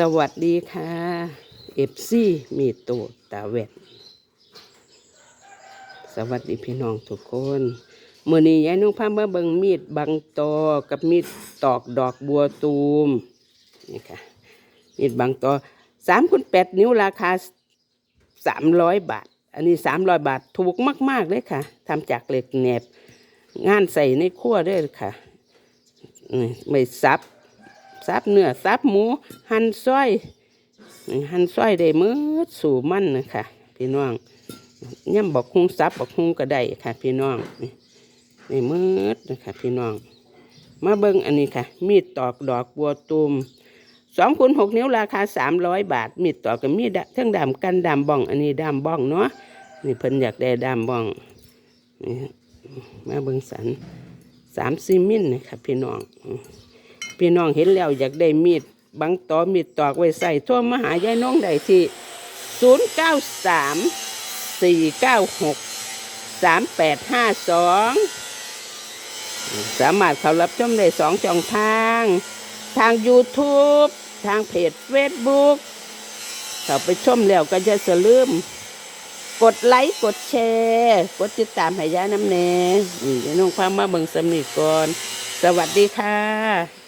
สวัสดีค่ะเอฟซีมีโตตาเวทสวัสดีพี่น้องทุกคนมื่อนี้ยายนุ่งพามาเบิงมีดบังตอกับมีดตอกดอกบัวตูมนี่ค่ะมีดบังตอสามคูณแปดนิ้วราคาสามร้อยบาท อันนี้สามร้อยบาทถูกมาก ๆ เลยค่ะทำจากเหล็กแหนบ งานใส่ในครัวด้วยค่ะไม่ซับ ซับเนื้อซับหมู หั่นซอย หั่นซอยได้มืดสู่มันนะคะพี่น้องย่ำบอกคุงซับบอกคุงก็ได้ค่ะ พี่น้องนี่นี่มืดนะคะพี่น้อง มาเบิ้งอันนี้ค่ะ มีดตอกดอกบัวตูมสองคูณหกนิ้วราคาสามร้อยบาท มีดตอกกับมีดเทั้งดำกันดำบ้อง อันนี้ดำบ้องเนาะนี่เพิ่นอยากได้ดำบ้องนี่มาเบิ้งสันสามซีมิลนะคะพี่น้อง พี่น้องเห็นแล้วอยากได้มีดบังตอมีดตอกไว้ใส่ทั่วมหายายน้องได้ที่ 0 9 3 4 9 6 3 8 5 2 สามารถเขารับชมได้สองช่องทาง ทาง YouTube ทางเพจ Facebook เขาไปชมแล้วก็จะสลืมกดไลค์กดแชร์กดติดตามให้ยายน้ำแน่นี่ยายน้องพามาเบิ่งสำนีก่อน สวัสดีค่ะ